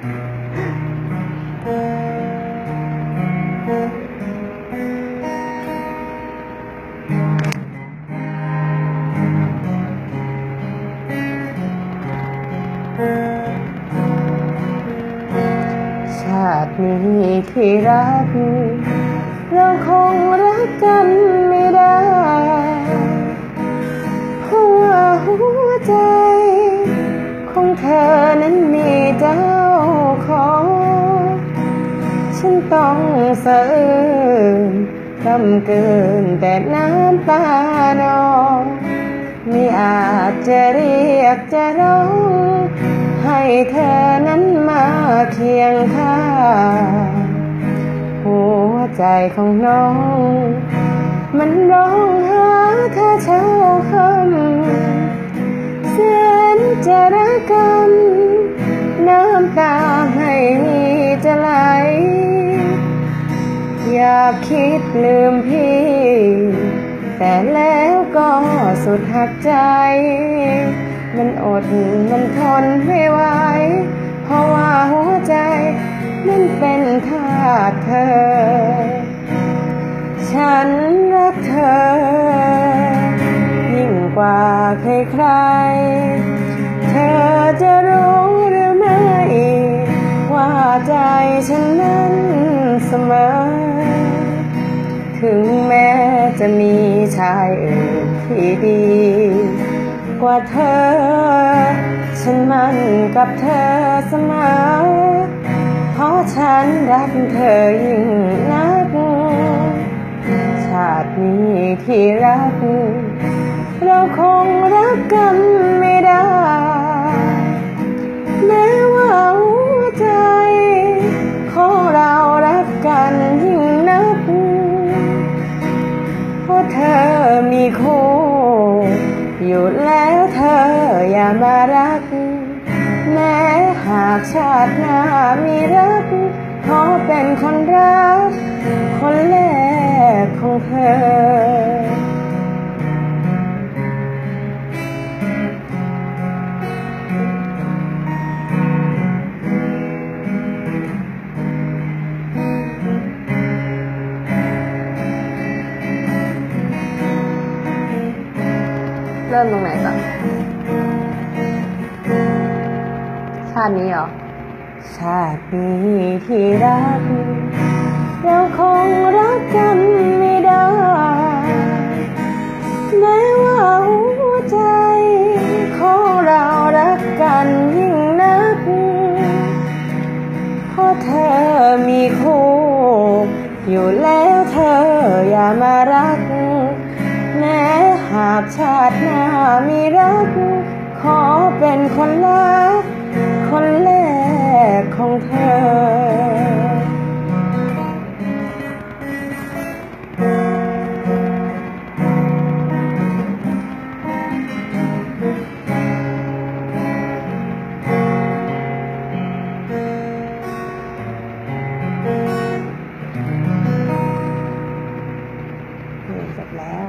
ชาตินี้ที่รัก เราคงรักกันไม่ได้ ของ ฉันต้องเสะอื้นกำเกินแต่น้ำตานองไม่อาจจะเรียกจะร้อง ให้เธอนั้นมาเคียงข้างหัวใจของน้องากคิดลืมพี่ แต่แล้วก็สุดหักใจ มันอดมันทนไม่ไหว เพราะว่าหัวใจมันเป็นทาสเธอ ฉันรักเธอ ยิ่งกว่าใครๆ ถึงแม้จะมีชายอื่นที่ดี กว่าเธอ ฉันมั่นกับเธอเสมอ เพราะฉันรักเธอยิ่งนัก ชาตินี้ที่รัก เราคงรัก เธอมีคู่อยู่แล้วเธออย่ามารัก แม้หากชาติหน้ามีรัก ขอเป็นคนรัก คนแรกของเธอ เริ่มตรงไหนก่อนชาตินี้เหรอ ชาตินี้ที่รักเราคงรักกันไม่ได้แม้ว่าหัวใจของเรารักกันยิ่งนักเพราะเธอมีคู่อยู่แล้วามีรัก ขอเป็นคนแรกคนแรกของเธอจบแล้ว